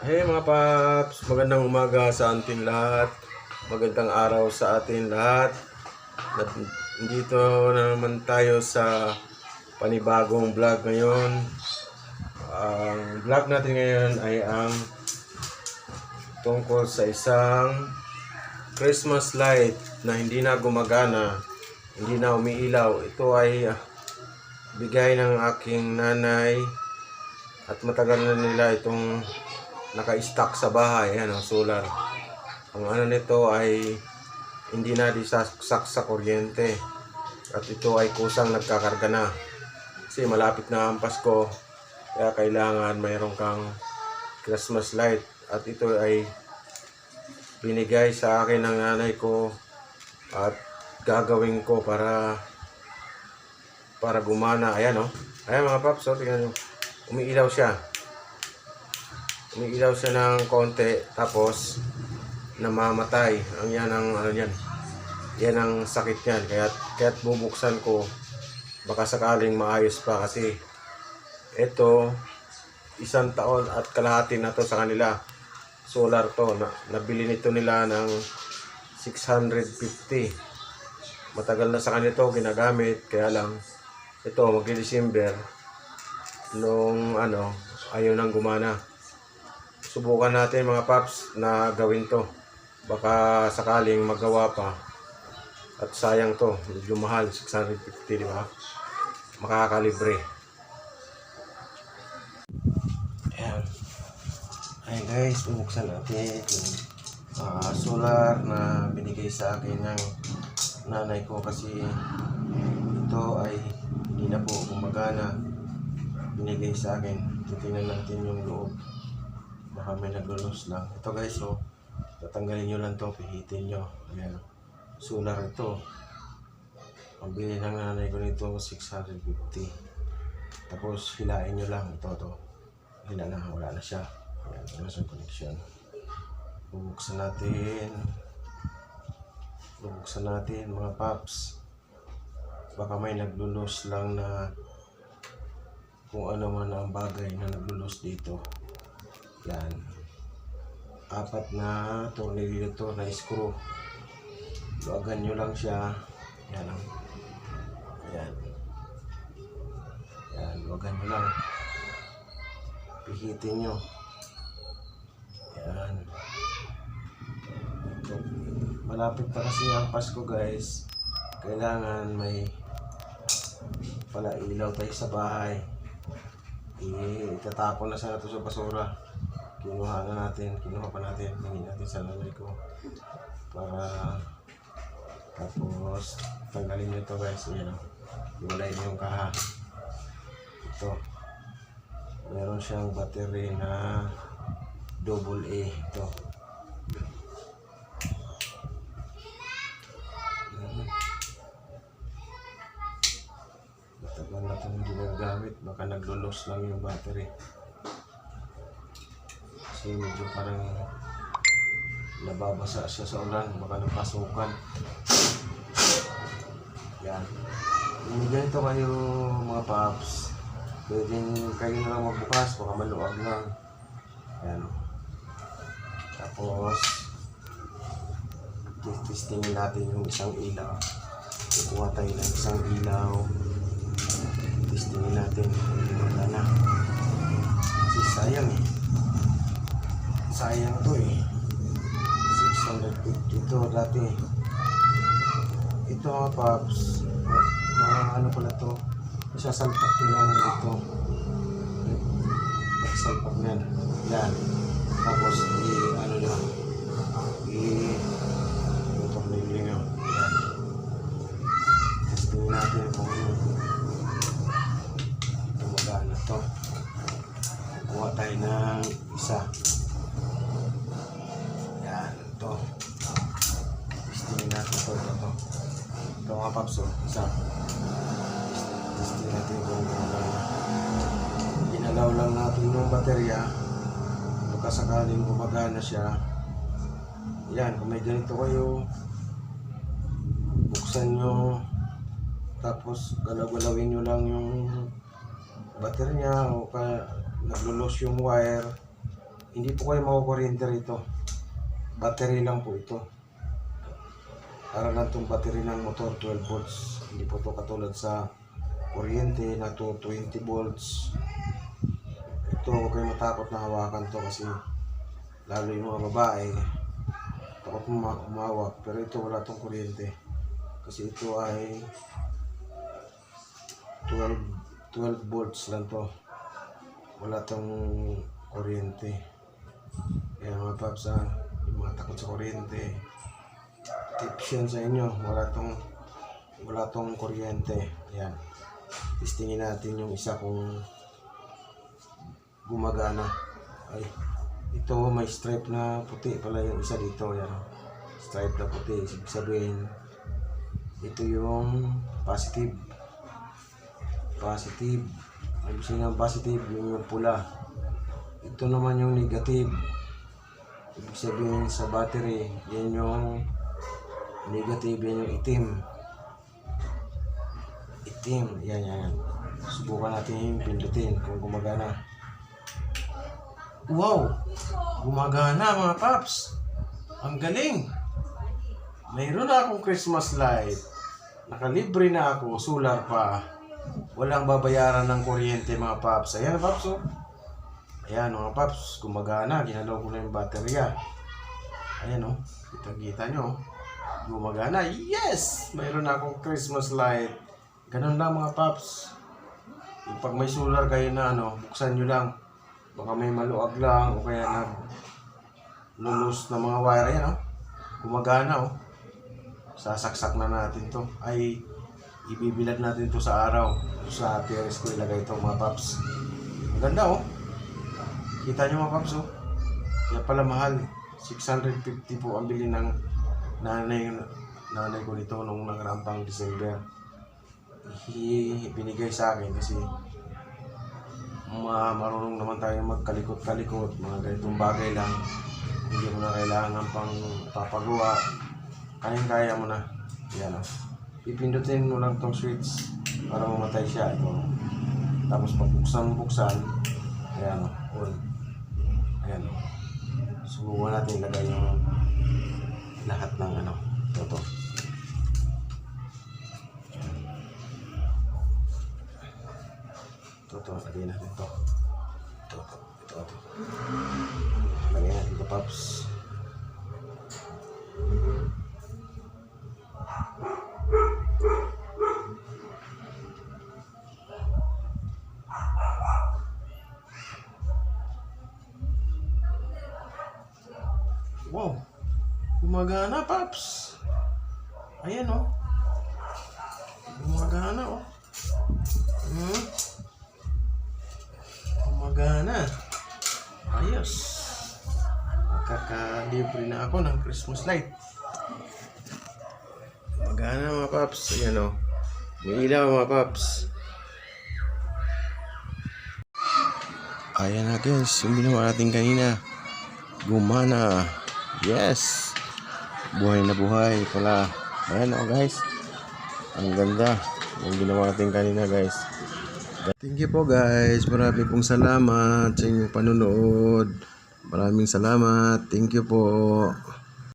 Hey mga paps, magandang umaga sa atin lahat. Magandang araw sa atin lahat. At dito na naman tayo sa panibagong vlog ngayon. Ang vlog natin ngayon ay ang tungkol sa isang Christmas light na hindi na gumagana, hindi na umiilaw. Ito ay ah, bigay ng aking nanay at matagal na nila itong naka-stock sa bahay, ano, solar. Ang ano nito ay hindi na disaksak sa kuryente. At ito ay kusang nagkakarga na. Kasi malapit na ang Pasko, kaya kailangan mayroon kang Christmas light. At ito ay binigay sa akin ng nanay ko at gagawin ko para para gumana. Ayan, oh. Ayan mga paps, oh, tingnan nyo. Umiilaw siya umiilaw siya ng konti tapos namamatay. Ang yan ang ano yan yan ang sakit niyan. Kaya kaya't bubuksan ko. Baka sakaling maayos pa kasi ito isang taon at kalahati na to sa kanila. Solar to. Na, nabili nito nila ng 650 matagal na sa kanila to ginagamit. Kaya lang ito magdi-December nung ano ayaw nang gumana subukan natin mga paps na gawin to. Baka sakaling magawa pa. At sayang to. Medyo mahal 650 di ba? Makakalibre. Ayan. Ayan guys. Bubuksan natin yung ah, solar na binigay sa akin ng nanay ko kasi ito ay hindi na po gumagana. Binigay sa akin. Titingnan natin yung loob baka may naglulos lang. Ito guys, oh, tatanggalin nyo lang to, pihitin nyo. Ayan, solar ito. Ang bili ng nanay ko nito, 650. Tapos, hilain nyo lang. Ito, to. Hila na, wala na siya. Ayan, wala siyang connection. Bubuksan natin. Bubuksan natin, mga paps. Baka may naglulos lang na kung ano man ang bagay na naglulos dito. Yan. Apat na tornilyo to na screw. Luagan nyo lang siya. Yan lang. Yan. Yan. Luagan nyo lang. Pihitin nyo. Yan. Ito. Malapit pa kasi ang Pasko guys. Kailangan may pala ilaw tayo sa bahay. Itatapon na sana ito sa basura kinuha na natin, kinuha pa natin, hingin natin sa nanay ko para tapos tanggalin nyo ito guys, yan o iwalay nyo yung kaha. Ito. Meron siyang battery na double A. Ito. Matagal na itong ginagamit. Baka naglulos lang yung battery kasi medyo parang nababasa siya sa ulan baka napasukan. Yan. Yung ganito kayo mga paps pwedeng kayo na lang magbukas baka maluwag lang yan. Tapos testingin natin yung isang ilaw. Kukuha tayo ng isang ilaw. Testingin natin. Kung gumagana kasi sayang eh sayang to eh. 650 to dati. Ito mga paps mga ano pala to. Isasalpak nyo lang ito. Salpak yan yan. Tapos i ano nyo i Ginalaw lang natin yung baterya. Baka sakaling gumagana siya. Yan, kung may ganito kayo, buksan nyo. Tapos, galaw-galawin nyo lang yung baterya o kaya naglulos yung wire hindi po kayo makukuryente rito. Battery lang po ito. Para lang itong battery ng motor 12 volts. Hindi po ito katulad sa kuryente na to 20 volts. Ito huwag kayo matakot na hawakan to kasi lalo yung mga babae takot uma- umawak pero ito wala tong kuryente. Kasi ito ay 12 12 volts lang to. Wala tong kuryente. Kaya mga paps ah, yung mga takot sa kuryente tips yan sa inyo. Wala tong wala tong kuryente. Yan testingin natin yung isa kung gumagana. Ay ito may stripe na puti pala yung isa dito yan. Stripe na puti ibig sabihin ito yung positive. Positive. Ibig sabihin ng positive yung, yung pula. Ito naman yung negative. Ibig sabihin sa battery yan yung negative yan yung itim. Itim yan yan. Subukan natin pindutin kung gumagana Wow! Gumagana mga paps. Ang galing. Mayroon na akong Christmas light. Nakalibre na ako, solar pa. Walang babayaran ng kuryente mga paps. Ayan paps oh. Ayan mga paps, gumagana. Ginalaw ko na yung baterya. Ayan oh. Kita-kita nyo. oh. Gumagana. Yes! Mayroon na akong Christmas light. Ganun lang mga paps. Yung pag may solar kayo na ano, buksan nyo lang baka may maluag lang o kaya nag lulus na mga wire. Yan oh. gumagana oh. Sasaksak na natin to. Ay ibibilad natin to sa araw. Sa terrace ko ilagay ito mga paps. Ang ganda oh. Kita nyo mga paps oh. Kaya pala mahal. 650 po ang bili ng nanay nanay ko nito nung nakarampang December. Binigay sa akin kasi ma marunong naman tayo magkalikot-kalikot, mga ganitong bagay lang. Hindi mo na kailangan pang papagawa. Kayang-kaya mo na. Yan o. Pipindutin mo lang tong switch para mamatay siya. Ito. Tapos pag buksan-buksan, ayan o, on. Ayan o. Subukan natin ilagay yung lahat ng ano. Ito to. Ito, ito. Lagyan natin ito. Ito, ito. Ito, ito. Lagyan natin ito, Paps. Wow! Gumagana, Paps! Ayan, oh. Gumagana, oh. Hmm? Gumagana. Ayos. Nakakalibre na ako ng Christmas light. Gumagana mga paps. Ayan o. May ilaw mga paps. Ayan na guys. Yung ginawa natin kanina. Gumana. Yes. Buhay na buhay pala. Ayan o guys. Ang ganda. Yung ginawa natin kanina guys. Thank you po guys. Marami pong salamat sa inyong panonood. Maraming salamat. Thank you po.